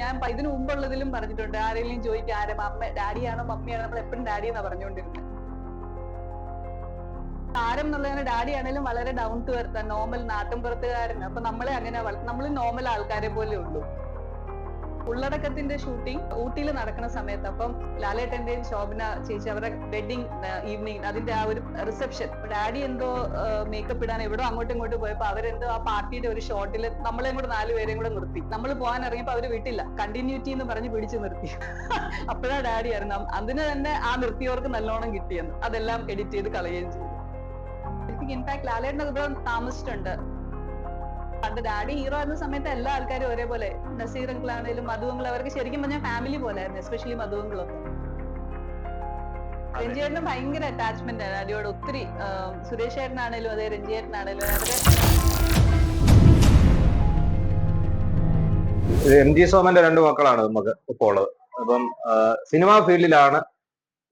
ഞാൻ ഇതിനു മുമ്പുള്ളതിലും പറഞ്ഞിട്ടുണ്ട്. ആരെങ്കിലും ചോദിക്കുക ആരും അമ്മ ഡാഡിയാണോ മമ്മിയാണോ? നമ്മൾ എപ്പോഴും ഡാഡി എന്നാ പറഞ്ഞുകൊണ്ടിരുന്നത് താരം എന്നുള്ളതിന് ഡാഡി ആണെങ്കിലും വളരെ ഡൗൺ ടു എർത്ത് നോർമൽ നാട്ടിൻപുറത്തുകാരൻ. അപ്പൊ നമ്മളെ അങ്ങനെ നമ്മൾ നോർമൽ ആൾക്കാരെ പോലെ ഉള്ളൂ. ഉള്ളടക്കത്തിന്റെ ഷൂട്ടിംഗ് ഊട്ടിയിൽ നടക്കുന്ന സമയത്ത് അപ്പം ലാലേട്ടന്റെയും ശോഭന ചേച്ചി അവരുടെ വെഡിങ് ഈവനിങ് അതിന്റെ ആ ഒരു റിസപ്ഷൻ ഡാഡി എന്തോ മേക്കപ്പ് ഇടാൻ എവിടോ അങ്ങോട്ടും ഇങ്ങോട്ടും പോയപ്പോ അവരെന്തോ ആ പാർട്ടിയുടെ ഒരു ഷോട്ടിൽ നമ്മളെയും കൂടെ നാലുപേരെയും കൂടെ നിർത്തി. നമ്മൾ പോകാൻ ഇറങ്ങിയപ്പോ അവർ വിട്ടില്ല. കണ്ടിന്യൂറ്റി എന്ന് പറഞ്ഞ് പിടിച്ചു നിർത്തി. അപ്പോഴാ ഡാഡി ആയിരുന്നു അതിന് തന്നെ ആ നിർത്തിയവർക്ക് നല്ലോണം കിട്ടിയെന്ന്. അതെല്ലാം എഡിറ്റ് ചെയ്ത് കളയുകയും ചെയ്തു. എനിക്ക് ഇൻഫാക്ട് ലാലേട്ടനൊക്കെ താമസിച്ചിട്ടുണ്ട്. പണ്ട് ഡാഡി ഹീറോ ആയിരുന്ന സമയത്ത് എല്ലാ ആൾക്കാരും ഒരേപോലെ നസീർ അങ്കിൾ ആണെങ്കിലും മധുവങ്ങൾ അവർക്ക് ശരിക്കും പറഞ്ഞാൽ ഫാമിലി പോലെ ആയിരുന്നു എസ്പെഷ്യലി മധുവങ്കിളൊക്കെ. രഞ്ജിയേട്ടന് ഭയങ്കര അറ്റാച്ച്മെന്റ് ആണ്. ഡാഡിയോട് ഒത്തിരി സുരേഷ് ചേട്ടനാണേലും അതെ രഞ്ജിയേട്ടനാണേലും അവരുടെ എം ജി സോമന്റെ രണ്ട് മക്കളാണ് നമുക്ക് ഇപ്പോൾ ഉള്ളത്. അപ്പം സിനിമാ ഫീൽഡിലാണ്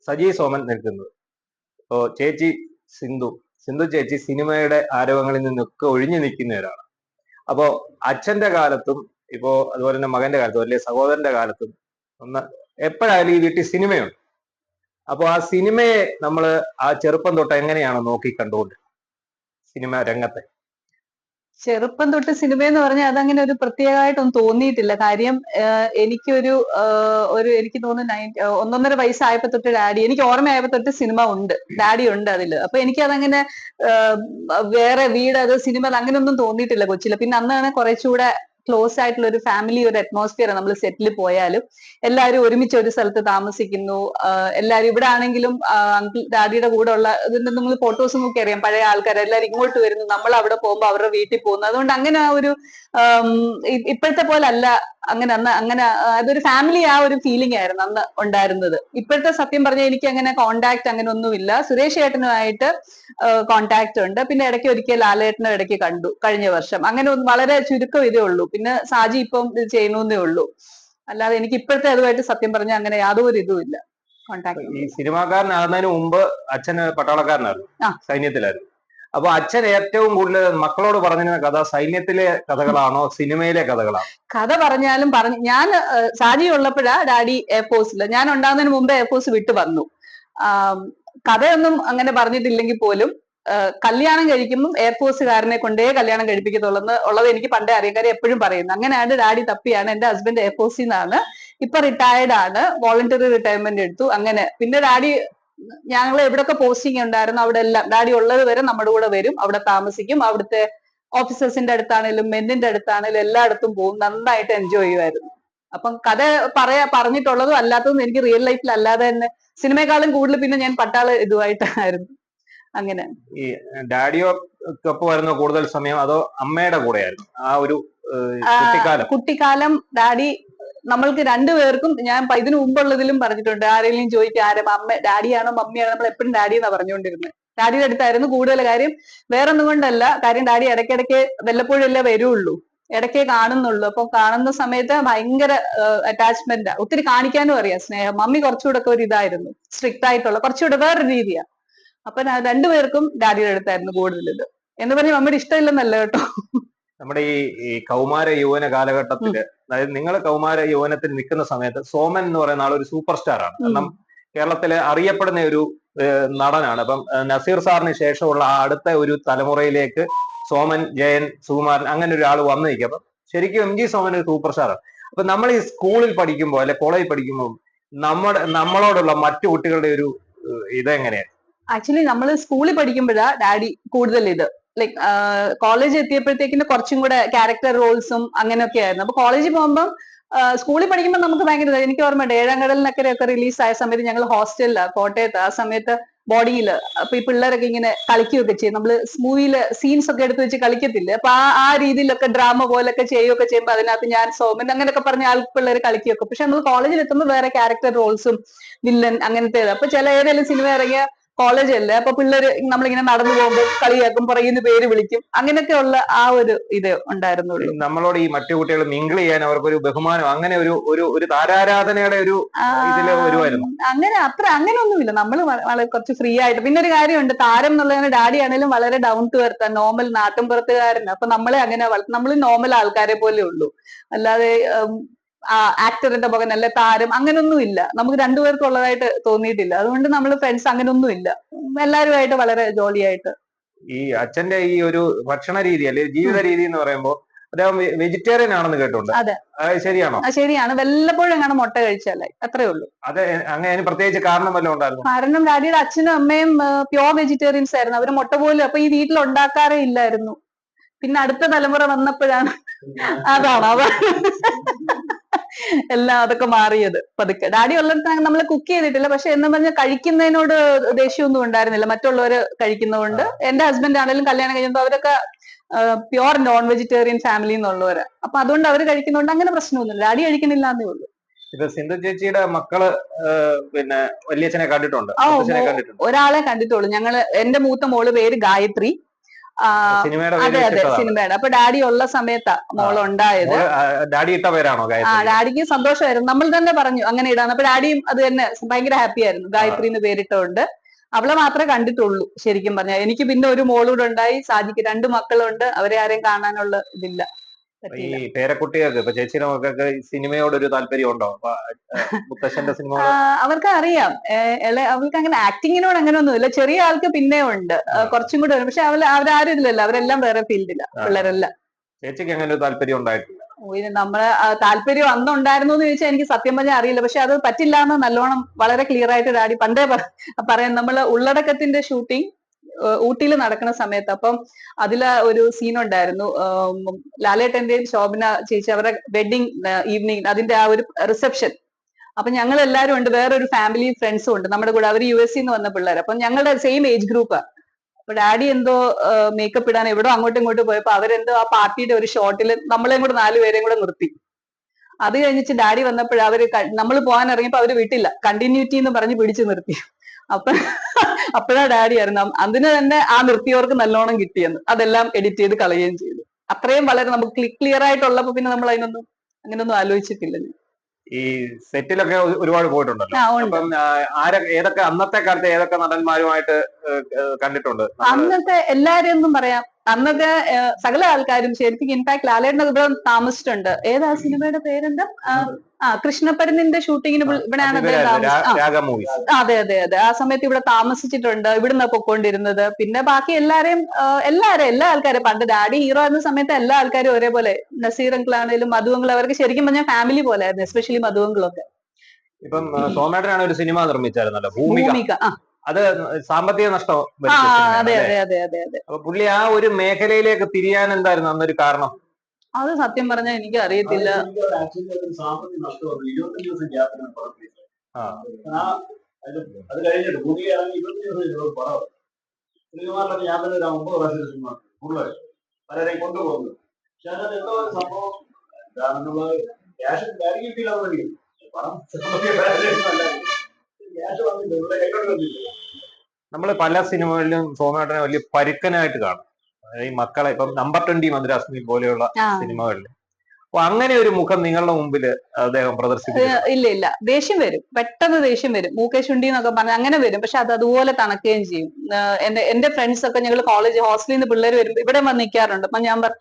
സജി സോമൻ നിൽക്കുന്നത്. ഇപ്പോ ചേച്ചി സിന്ധു സിന്ധു ചേച്ചി സിനിമയുടെ ആരവങ്ങളിൽ നിന്നൊക്കെ ഒഴിഞ്ഞു നിൽക്കുന്നവരാണ്. അപ്പോ അച്ഛന്റെ കാലത്തും ഇപ്പോ അതുപോലെ തന്നെ മകന്റെ കാലത്തും അല്ലെങ്കിൽ സഹോദരന്റെ കാലത്തും ഒന്ന് എപ്പോഴായാലും ഈ വീട്ടിൽ സിനിമയുണ്ട്. അപ്പോൾ ആ സിനിമയെ നമ്മൾ ആ ചെറുപ്പം തൊട്ട് എങ്ങനെയാണ് നോക്കി കണ്ടുകൊണ്ട് സിനിമ രംഗത്തെ. ചെറുപ്പം തൊട്ട് സിനിമ എന്ന് പറഞ്ഞാൽ അതങ്ങനെ ഒരു പ്രത്യേകമായിട്ടൊന്നും തോന്നിയിട്ടില്ല. കാര്യം എനിക്കൊരു ഒരു എനിക്ക് തോന്നുന്നു നയൻ ഒന്നൊന്നര വയസ്സായപ്പോ തൊട്ട് ഡാഡി എനിക്ക് ഓർമ്മയായപ്പോ തൊട്ട് സിനിമ ഉണ്ട്. ഡാഡി ഉണ്ട് അതിൽ. അപ്പൊ എനിക്ക് അതങ്ങനെ വേറെ വീട് അത് സിനിമ അത് അങ്ങനെയൊന്നും തോന്നിയിട്ടില്ല കൊച്ചിയിൽ പിന്നെ അന്നാണ് കുറച്ചുകൂടെ ക്ലോസ് ആയിട്ടുള്ള ഒരു ഫാമിലി ഒരു അറ്റ്മോസ്ഫിയർ നമ്മൾ സെറ്റിൽ പോയാലും എല്ലാവരും ഒരുമിച്ച് ഒരു സ്ഥലത്ത് താമസിക്കുന്നു. എല്ലാവരും ഇവിടെ ആണെങ്കിലും അങ്കിൾ ഡാഡിയുടെ കൂടെ ഉള്ള ഇതിന്റെ നമ്മൾ ഫോട്ടോസ് നോക്കി അറിയാം. പഴയ ആൾക്കാർ എല്ലാവരും ഇങ്ങോട്ട് വരുന്നു. നമ്മൾ അവിടെ പോകുമ്പോൾ അവരുടെ വീട്ടിൽ പോകുന്നു. അതുകൊണ്ട് അങ്ങനെ ആ ഒരു ഇപ്പോഴത്തെ പോലെ അല്ല. അങ്ങനെ അന്ന് അങ്ങനെ അതൊരു ഫാമിലി ആ ഒരു ഫീലിംഗ് ആയിരുന്നു അന്ന് ഉണ്ടായിരുന്നത്. ഇപ്പോഴത്തെ സത്യം പറഞ്ഞാൽ എനിക്ക് അങ്ങനെ കോണ്ടാക്ട് അങ്ങനെ ഒന്നുമില്ല. സുരേഷ് ഏട്ടനുമായിട്ട് കോണ്ടാക്ട് ഉണ്ട്. പിന്നെ ഇടയ്ക്ക് ഒരിക്കൽ ലാലേട്ടനും ഇടയ്ക്ക് കണ്ടു കഴിഞ്ഞ വർഷം. അങ്ങനെ വളരെ ചുരുക്കം ഇതേ ഉള്ളൂ. പിന്നെ സാജി ഇപ്പം ഇത് ചെയ്യുന്നേ ഉള്ളൂ. അല്ലാതെ എനിക്ക് ഇപ്പോഴത്തെ അതുമായിട്ട് സത്യം പറഞ്ഞാൽ അങ്ങനെ യാതൊരു ഇതും ഇല്ല. കോണ്ടാക്ട് ഈ സിനിമാക്കാരനാകുന്നതിന് മുമ്പ് അച്ഛൻ പട്ടാളക്കാരനായിരുന്നു. സൈന്യത്തിലായിരുന്നു. അപ്പൊ അച്ഛൻ ഏറ്റവും കൂടുതൽ മക്കളോട് പറഞ്ഞിരുന്ന കഥ സൈന്യത്തിലെ കഥകളാണോ സിനിമയിലെ കഥകളാണോ? കഥ പറഞ്ഞാലും പറഞ്ഞു ഞാൻ സാജി ഉള്ളപ്പോഴാ ഡാഡി എയർഫോഴ്സിൽ ഞാൻ ഉണ്ടാകുന്നതിന് മുമ്പ് എയർഫോഴ്സ് വിട്ട് വന്നു. കഥയൊന്നും അങ്ങനെ പറഞ്ഞിട്ടില്ലെങ്കിൽ പോലും കല്യാണം കഴിക്കുമ്പോൾ എയർഫോഴ്സുകാരനെ കൊണ്ടേ കല്യാണം കഴിപ്പിക്കത്തുള്ളൂ ഉള്ളത് എനിക്ക് പണ്ടേ അറിയാം. കാര്യം എപ്പോഴും പറയുന്നു. അങ്ങനെയാണ് ഡാഡി തപ്പിയാണ്. എന്റെ ഹസ്ബൻഡ് എയർഫോഴ്സിൽ നിന്നാണ്. ഇപ്പൊ റിട്ടയർഡ് ആണ്. വോളണ്ടറി റിട്ടയർമെന്റ് എടുത്തു. അങ്ങനെ. പിന്നെ ഡാഡി ഞങ്ങൾ എവിടൊക്കെ പോസ്റ്റിംഗ് ഉണ്ടായിരുന്നു അവിടെ എല്ലാം ഡാഡി ഉള്ളത് വരെ നമ്മുടെ കൂടെ വരും. അവിടെ താമസിക്കും. അവിടുത്തെ ഓഫീസേഴ്സിന്റെ അടുത്താണേലും മെന്നിന്റെ അടുത്താണേലും എല്ലായിടത്തും പോകും. നന്നായിട്ട് എൻജോയ് ചെയ്യുമായിരുന്നു. അപ്പം കഥ പറയാ പറഞ്ഞിട്ടുള്ളതും അല്ലാത്തതും എനിക്ക് റിയൽ ലൈഫിൽ അല്ലാതെ തന്നെ സിനിമയെക്കാളും കൂടുതൽ പിന്നെ ഞാൻ പട്ടാള ഇതുമായിട്ടായിരുന്നു. അങ്ങനെ. ഈ ഡാഡിയോക്കൊപ്പം കൂടുതൽ സമയം അതോ അമ്മയുടെ കൂടെയായിരുന്നു? ആ ഒരു കുട്ടിക്കാലം. കുട്ടിക്കാലം ഡാഡി നമ്മൾക്ക് രണ്ടുപേർക്കും ഞാൻ ഇതിന് മുമ്പുള്ളതിലും പറഞ്ഞിട്ടുണ്ട്. ആരെങ്കിലും ചോദിക്കുക ആരും അമ്മ ഡാഡിയാണോ മമ്മിയാണോ? നമ്മൾ എപ്പോഴും ഡാഡി എന്നാ പറഞ്ഞുകൊണ്ടിരുന്നത് ഡാഡിയുടെ അടുത്തായിരുന്നു കൂടുതൽ കാര്യം. വേറെ ഒന്നും കൊണ്ടല്ല. കാര്യം ഡാഡി ഇടയ്ക്കിടയ്ക്ക് വല്ലപ്പോഴല്ലേ വരുള്ളൂ. ഇടയ്ക്കേ കാണുന്നുള്ളൂ. അപ്പൊ കാണുന്ന സമയത്ത് ഭയങ്കര അറ്റാച്ച്മെന്റ് ഒത്തിരി കാണിക്കാനും അറിയാം. സ്നേഹം. മമ്മി കുറച്ചുകൂടെ ഒക്കെ ഒരു ഇതായിരുന്നു സ്ട്രിക്റ്റ് ആയിട്ടുള്ള കുറച്ചുകൂടെ വേറൊരു രീതിയാ. അപ്പൊ രണ്ടുപേർക്കും ഡാഡിയുടെ അടുത്തായിരുന്നു കൂടുതൽ ഇത് എന്ന് പറഞ്ഞ് മമ്മിയുടെ ഇഷ്ടമില്ലെന്നല്ല കേട്ടോ. നമ്മുടെ ഈ ഈ കൗമാര യൗവന കാലഘട്ടത്തിൽ അതായത് നിങ്ങൾ കൗമാര യൗവനത്തിൽ നിൽക്കുന്ന സമയത്ത് സോമൻ എന്ന് പറയുന്ന ആൾ ഒരു സൂപ്പർ സ്റ്റാർ ആണ്. കാരണം കേരളത്തിലെ അറിയപ്പെടുന്ന ഒരു നടനാണ്. അപ്പം നസീർ സാറിന് ശേഷമുള്ള ആ അടുത്ത ഒരു തലമുറയിലേക്ക് സോമൻ ജയൻ സുകുമാരൻ അങ്ങനെ ഒരാൾ വന്നു നിൽക്കും. അപ്പം ശരിക്കും എം ജി സോമൻ ഒരു സൂപ്പർ സ്റ്റാറാണ് അപ്പൊ നമ്മൾ ഈ സ്കൂളിൽ പഠിക്കുമ്പോൾ അല്ലെ കോളേജിൽ പഠിക്കുമ്പോൾ നമ്മുടെ നമ്മളോടുള്ള മറ്റു കുട്ടികളുടെ ഒരു ഇതെങ്ങനെയാണ് ആക്ച്വലി നമ്മൾ സ്കൂളിൽ പഠിക്കുമ്പോഴാ ഡാഡി കൂടുതൽ ഇത് ലൈക് കോളേജ് എത്തിയപ്പോഴത്തേക്കിന് കുറച്ചും കൂടെ ക്യാരക്ടർ റോൾസും അങ്ങനെയൊക്കെ ആയിരുന്നു. അപ്പൊ കോളേജിൽ പോകുമ്പോൾ സ്കൂളിൽ പഠിക്കുമ്പോൾ നമുക്ക് ഭയങ്കര. എനിക്ക് ഓർമ്മയുണ്ട് ഏഴാം കടലിനൊക്കെ ഒക്കെ റിലീസ് ആയ സമയത്ത് ഞങ്ങൾ ഹോസ്റ്റലിലാണ് കോട്ടയത്ത്. ആ സമയത്ത് ബോഡിയിൽ അപ്പൊ ഈ പിള്ളേരൊക്കെ ഇങ്ങനെ കളിക്കുകയൊക്കെ ചെയ്യും. നമ്മൾ മൂവിയിൽ സീൻസ് ഒക്കെ എടുത്ത് വെച്ച് കളിക്കത്തില്ലേ? അപ്പൊ ആ ആ രീതിയിലൊക്കെ ഡ്രാമ പോലൊക്കെ ചെയ്യുകയൊക്കെ ചെയ്യുമ്പോൾ അതിനകത്ത് ഞാൻ സോമൻ അങ്ങനെയൊക്കെ പറഞ്ഞ ആൾ പിള്ളേർ കളിക്കുകയൊക്കെ. പക്ഷെ നമ്മൾ കോളേജിൽ എത്തുമ്പോൾ വേറെ ക്യാരക്ടർ റോൾസും വില്ലൻ അങ്ങനത്തെ അപ്പൊ ചില ഏതെങ്കിലും സിനിമ ഇറങ്ങിയ കോളേജ് അല്ലേ? അപ്പൊ പിള്ളേര് നമ്മളിങ്ങനെ നടന്നു പോകുമ്പോൾ കളിയാക്കും പറയുന്ന പേര് വിളിക്കും. അങ്ങനെയൊക്കെ ഉള്ള ആ ഒരു ഇത് ഉണ്ടായിരുന്നുള്ളൂ. നമ്മളോട് ഈ മറ്റു കുട്ടികൾ മിങ്കിൾ ചെയ്യാൻ അവർക്കൊരു ബഹുമാനം അങ്ങനെ ഒരു ഒരു ഒരു താരാരാധനയുടെ ഒരു ആ, ഇതിൽ വരുമായിരുന്നു. അങ്ങനെ അത്ര അങ്ങനെ ഒന്നുമില്ല നമ്മൾ വളരെ കുറച്ച് ഫ്രീ ആയിട്ട്. പിന്നെ ഒരു കാര്യമുണ്ട്. താരം എന്നുള്ളതിന് ഡാഡി ആണെങ്കിലും വളരെ ഡൗൺ ടു എർത്ത് നോർമൽ നാട്ടിൻപുറത്തുകാരൻ അപ്പൊ നമ്മളെ അങ്ങനെ നമ്മൾ നോർമൽ ആൾക്കാരെ പോലെ ഉള്ളൂ. അല്ലാതെ ആക്ടറിന്റെ മകൻ അല്ലെ താരം അങ്ങനൊന്നും ഇല്ല. നമുക്ക് രണ്ടുപേർക്കും ഉള്ളതായിട്ട് തോന്നിയിട്ടില്ല. അതുകൊണ്ട് നമ്മൾ ഫ്രണ്ട്സ് അങ്ങനൊന്നും ഇല്ല. എല്ലാവരുമായിട്ട് വളരെ ജോളിയായിട്ട്. ഈ അച്ഛന്റെ ഈ ഒരു ഭക്ഷണ രീതി അല്ലെങ്കിൽ ജീവിത രീതി എന്ന് പറയുമ്പോൾ അദ്ദേഹം വെജിറ്റേറിയൻ ആണെന്ന് കേട്ടുണ്ട്. ശരിയാണോ? ശരിയാണ്. വല്ലപ്പോഴും അങ്ങനെ മുട്ട കഴിച്ചല്ലേ അത്രേ ഉള്ളൂ. അതെ അങ്ങനെ പ്രത്യേകിച്ച് കാരണം വല്ലതും ഉണ്ടായിരുന്നു? കാരണം ഡാഡിയുടെ അച്ഛനും അമ്മയും പ്യോർ വെജിറ്റേറിയൻസ് ആയിരുന്നു. അവർ മുട്ട പോലും അപ്പൊ ഈ വീട്ടിൽ ഉണ്ടാക്കാറേ ഇല്ലായിരുന്നു. പിന്നെ അടുത്ത തലമുറ വന്നപ്പോഴാണ് അതാണ് അവ എല്ലാം അതൊക്കെ മാറിയത്. പതുക്കെ. ഡാഡി ഉള്ളിടത്ത് നമ്മൾ കുക്ക് ചെയ്തിട്ടില്ല. പക്ഷെ എന്ന് പറഞ്ഞാൽ കഴിക്കുന്നതിനോട് ദേഷ്യമൊന്നും ഉണ്ടായിരുന്നില്ല. മറ്റുള്ളവർ കഴിക്കുന്നതുകൊണ്ട് എന്റെ ഹസ്ബൻഡ് ആണെങ്കിലും കല്യാണം കഴിയുമ്പോൾ അവരൊക്കെ പ്യുവർ നോൺ വെജിറ്റേറിയൻ ഫാമിലി എന്നുള്ളവര്. അപ്പൊ അതുകൊണ്ട് അവർ കഴിക്കുന്നതുകൊണ്ട് അങ്ങനെ പ്രശ്നമൊന്നുമില്ല. ഡാഡി കഴിക്കുന്നില്ല എന്നേ ഉള്ളൂ. ഇത് സിന്ധു ചേച്ചിയുടെ മക്കൾ പിന്നെ വലിയച്ഛനെ കണ്ടിട്ടുണ്ട് ഒരാളെ കണ്ടിട്ടുള്ളൂ. ഞങ്ങൾ എന്റെ മൂത്ത മോൾ പേര് ഗായത്രി. അതെ അതെ. സിനിമയുടെ. അപ്പൊ ഡാഡി ഉള്ള സമയത്താ മോൾ ഉണ്ടായത്. ആ, ഡാഡി ഇട്ട പേരാണോ ആ ഡാഡിക്ക് സന്തോഷമായിരുന്നു. നമ്മൾ തന്നെ പറഞ്ഞു അങ്ങനെ ഇടാന്ന്. അപ്പൊ ഡാഡിയും അത് തന്നെ ഭയങ്കര ഹാപ്പി ആയിരുന്നു. ഗായത്രി എന്ന് പേരിട്ടുകൊണ്ട് അവളെ മാത്രമേ കണ്ടിട്ടുള്ളൂ ശരിക്കും പറഞ്ഞാൽ എനിക്ക് പിന്നെ ഒരു മോളൂടെ ഉണ്ടായി. സാധിക്കും രണ്ട് മക്കളുണ്ട്. അവരെ ആരെയും കാണാനുള്ള ഇതില്ല. ഈ പേരക്കുട്ടികൾക്ക് ഇപ്പൊ ചേച്ചിയുടെ മക്കൾക്ക് സിനിമയോട് ഒരു താല്പര്യം ഉണ്ടോ മുത്തശ്ശന്റെ സിനിമ അവർക്ക് അറിയാം അവർക്ക് അങ്ങനെ ആക്ടിങ്ങിനോട് അങ്ങനെ ഒന്നുമില്ല. ചെറിയ ആൾക്ക് പിന്നെ ഉണ്ട്. കുറച്ചും കൂടെ വരും. പക്ഷെ അവർ അവരാരും ഇതിലല്ല അവരെല്ലാം വേറെ ഫീൽഡിലാണ് പിള്ളേരെല്ലാം. ചേച്ചിക്ക് അങ്ങനെ ഒരു താല്പര്യം ഉണ്ടായിട്ടില്ല. നമ്മളെ താല്പര്യം അന്നുണ്ടായിരുന്നു എന്ന് ചോദിച്ചാൽ എനിക്ക് സത്യം പറഞ്ഞാൽ അറിയില്ല. പക്ഷെ അത് പറ്റില്ല എന്ന് നല്ലോണം വളരെ ക്ലിയർ ആയിട്ട് ഡാഡി പണ്ടേ പറ- പറയാം. നമ്മൾ ഉള്ളടക്കത്തിന്റെ ഷൂട്ടിംഗ് ഊട്ടിയിൽ നടക്കുന്ന സമയത്ത് അപ്പം അതിൽ ഒരു സീൻ ഉണ്ടായിരുന്നു. ലാലേട്ടന്റെയും ശോഭന ചേച്ചി അവരുടെ വെഡിങ് ഈവനിങ് അതിന്റെ ആ ഒരു റിസപ്ഷൻ അപ്പൊ ഞങ്ങൾ എല്ലാവരും ഉണ്ട്. വേറൊരു ഫാമിലി ഫ്രണ്ട്സും ഉണ്ട്. നമ്മുടെ കൂടെ അവർ യു എസ് സിന്ന് വന്ന പിള്ളേർ അപ്പൊ ഞങ്ങളുടെ സെയിം ഏജ് ഗ്രൂപ്പ് അപ്പൊ ഡാഡി എന്തോ മേക്കപ്പ് ഇടാൻ എവിടോ അങ്ങോട്ടും ഇങ്ങോട്ടും പോയപ്പോ അവരെന്തോ ആ പാർട്ടിയുടെ ഒരു ഷോട്ടിൽ നമ്മളെയും കൂടെ നാലുപേരെയും കൂടെ നിർത്തി. അത് കഴിഞ്ഞിട്ട് ഡാഡി വന്നപ്പോഴ അവർ നമ്മൾ പോകാൻ ഇറങ്ങിയപ്പോ അവർ വിട്ടില്ല. കണ്ടിന്യൂറ്റി എന്ന് പറഞ്ഞ് പിടിച്ചു നിർത്തി. അപ്പൊ അപ്പോഴാ ഡാഡി ആയിരുന്നു അതിന് തന്നെ ആ നിർത്തിയവർക്ക് നല്ലോണം കിട്ടിയെന്ന്. അതെല്ലാം എഡിറ്റ് ചെയ്ത് കളയുകയും ചെയ്തു. അത്രയും വളരെ നമുക്ക് ക്ലിയർ ആയിട്ടുള്ളപ്പോ പിന്നെ നമ്മൾ അതിനൊന്നും അങ്ങനൊന്നും ആലോചിച്ചിട്ടില്ല. ഈ സെറ്റിലൊക്കെ ഒരുപാട് പോയിട്ടുണ്ടല്ലോ. അപ്പം ഏതൊക്കെ അന്നത്തെ കാലത്തെ ഏതൊക്കെ നടന്മാരുമായിട്ട് കണ്ടിട്ടുണ്ട്? അന്നത്തെ എല്ലാരെയൊന്നും പറയാം. അന്നത്തെ സകല ആൾക്കാരും ശരിക്കും ഇൻഫാക്ട് ലാലേട്ടൻ ഇവിടെ താമസിച്ചിട്ടുണ്ട്. ഏതാ സിനിമയുടെ പേരെന്താ? ആ, കൃഷ്ണപ്പരുന്നിന്റെ ഷൂട്ടിങ്ങിന് ഇവിടെയാണ് അദ്ദേഹം അതെ അതെ അതെ. ആ സമയത്ത് ഇവിടെ താമസിച്ചിട്ടുണ്ട്. ഇവിടുന്ന് പൊക്കോണ്ടിരുന്നത്. പിന്നെ ബാക്കി എല്ലാരെയും എല്ലാരും എല്ലാ ആൾക്കാരും പണ്ട് ഡാഡി ഹീറോ ആയിരുന്ന സമയത്ത് എല്ലാ ആൾക്കാരും ഒരേപോലെ. നസീർ അങ്കിൾ ആണെങ്കിലും മധുവങ്കിൾ അവർക്ക് ശരിക്കും പറഞ്ഞാൽ ഫാമിലി പോലെ ആയിരുന്നു എസ്പെഷ്യലി മധുവങ്കിളൊക്കെ ഇപ്പം സോമേട്ടനാണ് ഒരു സിനിമ നിർമ്മിച്ചായിരുന്നല്ലോ ഭൂമിക. ഭൂമിക ആ. അത് സാമ്പത്തിക നഷ്ടം അതെ അതെ അതെ അതെ അതെ. അപ്പൊ പുള്ളി ആ ഒരു മേഖലയിലേക്ക് തിരിയാൻ എന്തായിരുന്നു? അന്നൊരു കാരണം. അത് സത്യം പറഞ്ഞാൽ എനിക്ക് അറിയത്തില്ല. അത് അത് കഴിഞ്ഞിട്ട് പുതിയ ഇറങ്ങി ഇരുപത്തഞ്ച് ദിവസം കഴിഞ്ഞിട്ട് പടം. ശ്രീകുമാറിലൊക്കെ ഞാൻ തന്നെ ഒരു ഒമ്പത് പ്രാവശ്യം സിനിമ കൂടുതൽ പലരെയും കൊണ്ടുപോകുന്നു. പക്ഷെ അതിനകത്ത് എന്തോ ഒരു സംഭവം എന്താണെന്നുള്ളത് ക്യാഷ് കിട്ടിയില്ല പണം ക്യാഷ് വന്നില്ല. ഇവിടെ കൈകൊണ്ട് വന്നില്ല? നമ്മൾ പല സിനിമകളിലും സോമേട്ടനെ വലിയ പരുക്കനായിട്ട് കാണും. ഈ മക്കളെ ഇപ്പം നമ്പർ ട്വന്റി മദ്രാസ് പോലെയുള്ള സിനിമകളിൽ അപ്പൊ അങ്ങനെ ഒരു മുഖം നിങ്ങളുടെ മുമ്പിൽ അദ്ദേഹം പ്രദർശിപ്പിക്കും ഇല്ല ഇല്ല. ദേഷ്യം വരും. പെട്ടെന്ന് ദേഷ്യം വരും. മൂക്കേശുണ്ടി എന്നൊക്കെ പറഞ്ഞ അങ്ങനെ വരും. പക്ഷെ അത് അതുപോലെ തണക്കുകയും ചെയ്യും. എന്റെ എന്റെ ഫ്രണ്ട്സ് ഒക്കെ ഞങ്ങൾ കോളേജ് ഹോസ്റ്റലിൽ നിന്ന് പിള്ളേർ വരും ഇവിടെ വന്ന് നിൽക്കാറുണ്ട് അപ്പൊ ഞാൻ പറ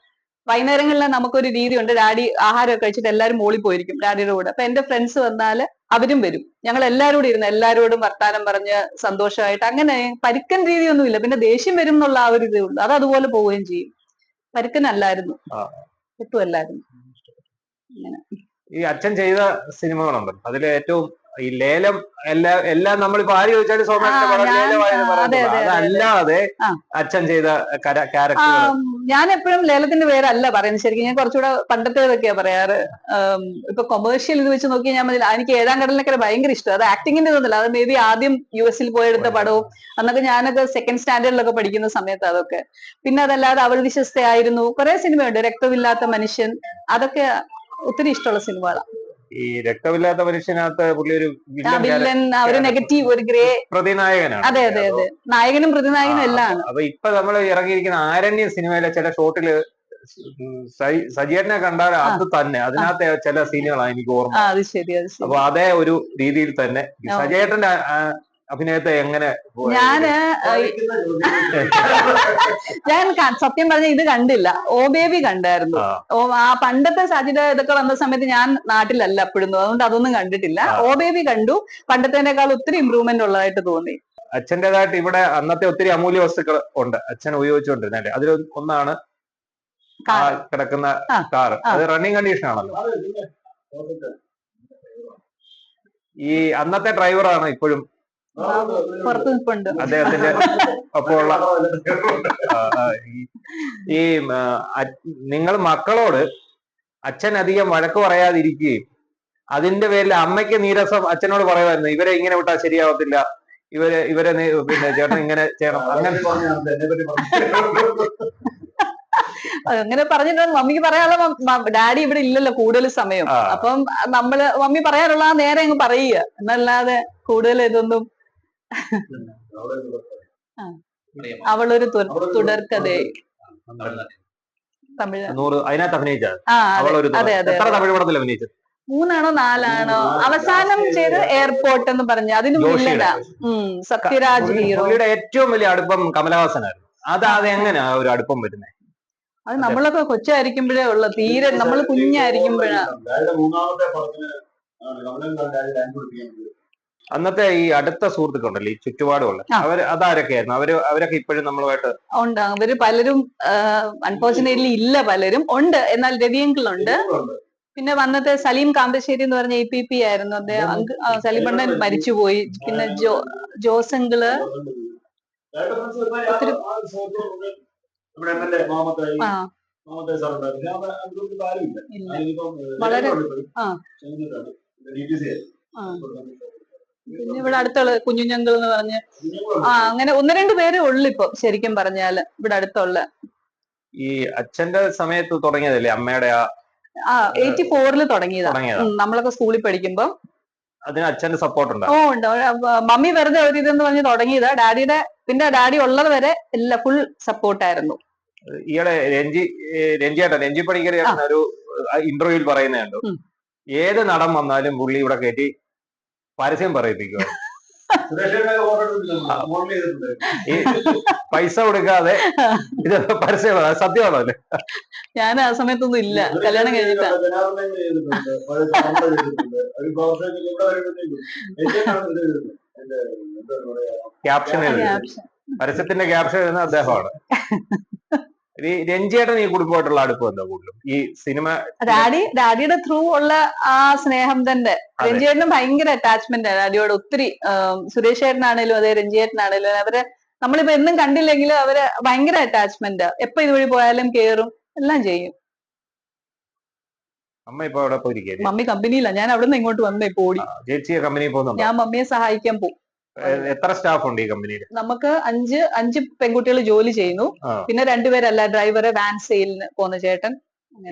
വൈകുന്നേരങ്ങളിൽ നമുക്കൊരു രീതിയുണ്ട്. ഡാഡി ആഹാരമൊക്കെ കഴിച്ചിട്ട് എല്ലാവരും മോളിൽ പോയിരിക്കും ഡാഡിയുടെ കൂടെ. അപ്പൊ എന്റെ ഫ്രണ്ട്സ് വന്നാൽ അവരും വരും. ഞങ്ങൾ എല്ലാവരും കൂടി ഇരുന്ന് എല്ലാവരോടും വർത്താനം പറഞ്ഞ് സന്തോഷമായിട്ട് അങ്ങനെ പരുക്കൻ രീതിയൊന്നുമില്ല. പിന്നെ ദേഷ്യം വരും എന്നുള്ള ആ ഒരു ഇതേ ഉള്ളൂ അത് അതുപോലെ പോവുകയും ചെയ്യും. പരുക്കനല്ലായിരുന്നു. ഒട്ടുമല്ലായിരുന്നു ഈ അച്ഛൻ ചെയ്ത സിനിമകളുണ്ട്? അതിൽ ഏറ്റവും ഈ ലേലം എല്ലാ എല്ലാം നമ്മളിപ്പോ ആര് ചോദിച്ചാലും സോമേട്ടന്റെ ആ, പടം ആ, പറയുന്നത് അതെ, അതെ, അതല്ലാതെ അച്ഛൻ ചെയ്ത ക്യാരക്ടർ ഞാൻ എപ്പോഴും ലേലത്തിന്റെ പേരല്ല പറയുന്നത്. ശരിക്കും ഞാൻ കുറച്ചുകൂടെ പണ്ടത്തേതൊക്കെയാ പറയാറ്. ഇപ്പൊ കൊമേഴ്ഷ്യൽ ഇത് വെച്ച് നോക്കി ഞാൻ മതി എനിക്ക് ഏഴാം കടലിനൊക്കെ ഭയങ്കര ഇഷ്ടം. അത് ആക്ടിങ്ങിന്റെ ഒന്നുമില്ല അത് മേ ബി ആദ്യം യു എസിൽ പോയെടുത്ത പടവും അന്നൊക്കെ ഞാനൊക്കെ സെക്കൻഡ് സ്റ്റാൻഡേർഡിലൊക്കെ പഠിക്കുന്ന സമയത്ത് അതൊക്കെ. പിന്നെ അതല്ലാതെ അവൾ വിശ്വസ്തയായിരുന്നു. കുറെ സിനിമയുണ്ട്. രക്തമില്ലാത്ത മനുഷ്യൻ. അതൊക്കെ ഒത്തിരി ഇഷ്ടമുള്ള സിനിമകളാണ് ഈ രക്തമില്ലാത്ത മനുഷ്യനകത്ത് പുള്ളി ഒരു വില്ലൻ ഒരു നെഗറ്റീവ് ഒരു ഗ്രേ പ്രതിനായകനാണ്. അതെ അതെ അതെ. നായകനും പ്രതിനായകനും എല്ലാം അപ്പൊ ഇപ്പൊ നമ്മൾ ഇറങ്ങിയിരിക്കുന്ന ആരണ്യ സിനിമയിലെ ചില ഷോട്ടിൽ സജിയേട്ടനെ കണ്ടാൽ അത് തന്നെ. അതിനകത്തെ ചില സീനുകളാണ് എനിക്ക് ഓർമ്മ. അപ്പൊ അതേ ഒരു രീതിയിൽ തന്നെ സജയേട്ടന്റെ അഭിനയത്തെ എങ്ങനെ? ഞാൻ ഞാൻ സത്യം പറഞ്ഞ ഇത് കണ്ടില്ല. ഓ ബേബി കണ്ടായിരുന്നു. ഓ ആ പണ്ടത്തെ സജിത ഇതൊക്കെ വന്ന സമയത്ത് ഞാൻ നാട്ടിലല്ല അപ്പോഴും അതുകൊണ്ട് അതൊന്നും കണ്ടിട്ടില്ല. ഓ ബേബി കണ്ടു. പണ്ടത്തേനേക്കാൾ ഒത്തിരി ഇമ്പ്രൂവ്മെന്റ് ഉള്ളതായിട്ട് തോന്നി. അച്ഛന്റെതായിട്ട് ഇവിടെ അന്നത്തെ ഒത്തിരി അമൂല്യ വസ്തുക്കൾ ഉണ്ട്. അച്ഛൻ ഉപയോഗിച്ചുകൊണ്ടിരുന്നല്ലേ അതിൽ ഒന്നാണ് കിടക്കുന്ന കാർ അത് റണ്ണിങ് കണ്ടീഷൻ ആണല്ലോ. ഈ അന്നത്തെ ഡ്രൈവറാണ് ഇപ്പോഴും പുറത്ത് നിൽപ്പുണ്ട് അദ്ദേഹത്തിന്റെ ഒപ്പമുള്ള ഈ- നിങ്ങൾ മക്കളോട് അച്ഛൻ അധികം വഴക്ക് പറയാതിരിക്കുകയും അതിന്റെ പേരിൽ അമ്മയ്ക്ക് നീരസം അച്ഛനോട് പറയുമായിരുന്നു ഇവരെ ഇങ്ങനെ വിട്ടാൽ ശരിയാവത്തില്ല. ഇവരെ ഇവരെ പിന്നെ ചേട്ടൻ ഇങ്ങനെ ചെയ്യണം. അങ്ങനെ. അങ്ങനെ പറഞ്ഞാണ് എന്നെ പറ്റി പറഞ്ഞു. അങ്ങനെ പറഞ്ഞിട്ട് മമ്മിക്ക് പറയാനുള്ള ഡാഡി ഇവിടെ ഇല്ലല്ലോ കൂടുതൽ സമയം. അപ്പം നമ്മൾ മമ്മി പറയാനുള്ള നേരെ അങ്ങ് പറയുക. എന്നല്ലാതെ കൂടുതൽ ഇതൊന്നും. അവളൊരു തുടർക്കഥ തുടർക്കഥയെ തമിഴ്. അതിനകത്ത് എത്ര പടത്തിൽ അഭിനയിച്ചത്? മൂന്നാണോ നാലാണോ? അവസാനം ചെയ്ത് എയർപോർട്ട് എന്ന് പറഞ്ഞു. അതിന് ഉം സത്യരാജ് ഹീറോയുടെ ഏറ്റവും വലിയ അടുപ്പം കമലഹാസനായിരുന്നു. അത് ഒരു അടുപ്പം വരുന്നത് അത് നമ്മളൊക്കെ കൊച്ചായിരിക്കുമ്പോഴേ ഉള്ള. തീരെ നമ്മൾ കുഞ്ഞായിരിക്കുമ്പോഴാണ് മൂന്നാമത്തെ പടത്തിന് ആണ് കമലൻ അന്നത്തെ ഈ അടുത്ത സുഹൃത്തുക്കളുണ്ടല്ലോ ഈ ചുറ്റുപാടുള്ള അവർ അതാരൊക്കെയായിരുന്നു? അവർ അവരൊക്കെ ഇപ്പോഴും നമ്മളുമായിട്ട് ഉണ്ട്. അവർ പലരും അൺഫോർച്ചുനേറ്റ്ലി ഇല്ല പലരും. ഉണ്ട്. എന്നാൽ രവിയങ്കിൾ ഉണ്ട് പിന്നെ വന്നത്തെ സലീം കാന്തശ്ശേരി എന്ന് പറഞ്ഞ എ പി പി ആയിരുന്നു. അദ്ദേഹം സലീം അണ്ണൻ മരിച്ചുപോയി. പിന്നെ ജോ ജോസങ്കിൾ. ഒത്തിരി- ആ വളരെ- ആ. പിന്നെ ഇവിടെ അടുത്തുള്ള കുഞ്ഞുഞങ്കൾ എന്ന് പറഞ്ഞ്. ആ അങ്ങനെ ഒന്ന് രണ്ട് പേരേ ഉള്ളു ഇപ്പൊ ശരിക്കും പറഞ്ഞാൽ. ഇവിടെ അടുത്തുള്ള. ഈ അച്ഛന്റെ സമയത്ത് തുടങ്ങിയതല്ലേ? അമ്മയുടെ ആ ആ എയ്റ്റി ഫോറിൽ തുടങ്ങിയതാ. തുടങ്ങിയതാ. ഉം, നമ്മളൊക്കെ സ്കൂളിൽ പഠിക്കുമ്പോ. അതിന് അച്ഛന്റെ സപ്പോർട്ട് ഉണ്ടോ? ഓ ഉണ്ട്. മമ്മി വെറുതെ ഒരു ഇതെന്ന് പറഞ്ഞ് തുടങ്ങിയതാ. ഡാഡിയുടെ പിന്നെ ഡാഡി ഉള്ളത് വരെ എല്ലാം ഫുൾ സപ്പോർട്ടായിരുന്നു ഈയിടെ രഞ്ജി ഏ, രഞ്ജിയേട്ടൻ രഞ്ജി പണിക്കർ ചേട്ടൻ ഒരു ഇന്റർവ്യൂവിൽ പറയുന്നത് കണ്ടു ഉം. ഏത് നടൻ വന്നാലും പുള്ളി ഇവിടെ കയറ്റി പരസ്യം പറയിപ്പിക്കുക ഈ പൈസ കൊടുക്കാതെ ഇത് പരസ്യം സത്യമാണോ അല്ലേ ഞാൻ ആ സമയത്തൊന്നും ഇല്ല. കല്യാണം കഴിഞ്ഞിട്ടാ. ക്യാപ്ഷൻ എഴുതുന്നത്. പരസ്യത്തിന്റെ ക്യാപ്ഷൻ എഴുതുന്ന അദ്ദേഹമാണ്. ഈ രഞ്ജിയേട്ടൻ ഈ കുടുംബമായിട്ടുള്ള അടുപ്പം എന്താ കൂടുതലും? ഈ സിനിമ ഡാഡി ഡാഡിയുടെ ത്രൂ ഉള്ള ആ സ്നേഹം തന്നെ. രഞ്ജിയേട്ടനും ഭയങ്കര അറ്റാച്ച്മെന്റ് ആണ്. ഡാഡിയോട് ഒത്തിരി സുരേഷ് ചേട്ടനാണേലും അതെ രഞ്ജിയേട്ടനാണേലും അവരെ നമ്മളിപ്പോ എന്നും കണ്ടില്ലെങ്കിലും അവർ ഭയങ്കര അറ്റാച്ച്മെന്റ് എപ്പൊ ഇതുവഴി പോയാലും കേറും എല്ലാം ചെയ്യും. അമ്മ ഇപ്പൊ അവിടെ പോയിരിക്കുക മമ്മി കമ്പനിയില്ല ഞാൻ അവിടെ നിന്ന് ഇങ്ങോട്ട് വന്നേ പോടി. ചേച്ചിയെ കമ്പനിയിൽ ഞാൻ മമ്മിയെ സഹായിക്കാൻ പോകും എത്ര സ്റ്റാഫ് ഉണ്ട് ഈ കമ്പനിയിൽ? നമുക്ക് അഞ്ച് അഞ്ച് പെൺകുട്ടികൾ ജോലി ചെയ്യുന്നു. പിന്നെ രണ്ടുപേരല്ല ഡ്രൈവറ് വാൻ സെയിലിന് പോകുന്ന ചേട്ടൻ.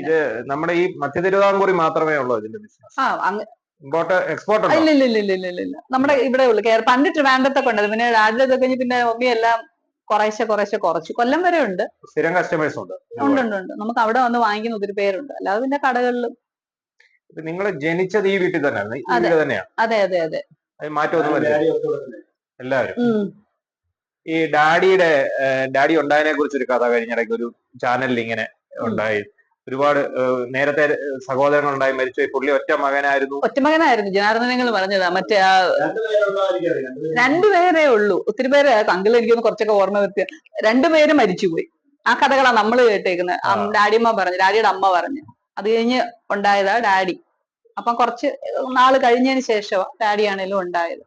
ഇത് നമ്മുടെ ഈ മധ്യ തിരുവിതാംകൂറിൽ മാത്രമേ ഉള്ളൂ ഇതിന്റെ ബിസിനസ് ആ ഇമ്പോർട്ട് എക്സ്പോർട്ട് ഇല്ല ഇല്ല ഇല്ല ഇല്ല ഇല്ല ഇല്ല ഇല്ല നമ്മുടെ ഇവിടെ ഉള്ളു. പണ്ട് ട്രിവാൻഡത്തൊക്കെ ഉണ്ട് പിന്നെ രാജ്യത്തൊക്കെ കഴിഞ്ഞ് പിന്നെ മമ്മി എല്ലാം കുറേശ്ശെ കുറേശ്ശെ കുറച്ച്. കൊല്ലം വരെ ഉണ്ട്. സ്ഥിരം കസ്റ്റമേഴ്സ് ഉണ്ട്. ഉണ്ട് ഉണ്ട് ഉണ്ട്. നമുക്ക് അവിടെ വന്ന് വാങ്ങിക്കുന്ന ഒത്തിരി പേരുണ്ട്. അല്ലാതെ പിന്നെ കടകളിലും നിങ്ങൾ ജനിച്ചത് ഈ വീട്ടിൽ തന്നെയാണ്. അതെ. അതെ അതെ. അതെ മാറ്റമൊന്നും തന്നെ. എല്ലാവരും. ഈ ഡാഡിയുടെ ഡാഡി ഉണ്ടായതിനെ കുറിച്ച് ഒരു കഥ കഴിഞ്ഞിടയ്ക്ക് ഒരു ചാനലിൽ ഇങ്ങനെ ഉണ്ടായി. ഒരുപാട് നേരത്തെ സഹോദരങ്ങൾ ഉണ്ടായി മരിച്ചു. പുള്ളി ഒറ്റ മകനായിരുന്നു. ഒറ്റ മകനായിരുന്നു. ജനാർദ്ദനങ്ങൾ പറഞ്ഞതാ. മറ്റേ ആ രണ്ടുപേരേ ഉള്ളൂ. ഒത്തിരി പേര് അങ്കിൾ എനിക്കൊന്ന് കുറച്ചൊക്കെ ഓർമ്മ വരുത്തിയ രണ്ടുപേര് മരിച്ചുപോയി. ആ കഥകളാ നമ്മൾ കേട്ടേക്കുന്നത് ഡാഡിയമ്മ പറഞ്ഞു ഡാഡിയുടെ അമ്മ പറഞ്ഞു. അത് കഴിഞ്ഞ് ഉണ്ടായതാ ഡാഡി. അപ്പൊ കുറച്ച് നാൾ കഴിഞ്ഞതിന് ശേഷം ഡാഡിയാണേലും ഉണ്ടായത്.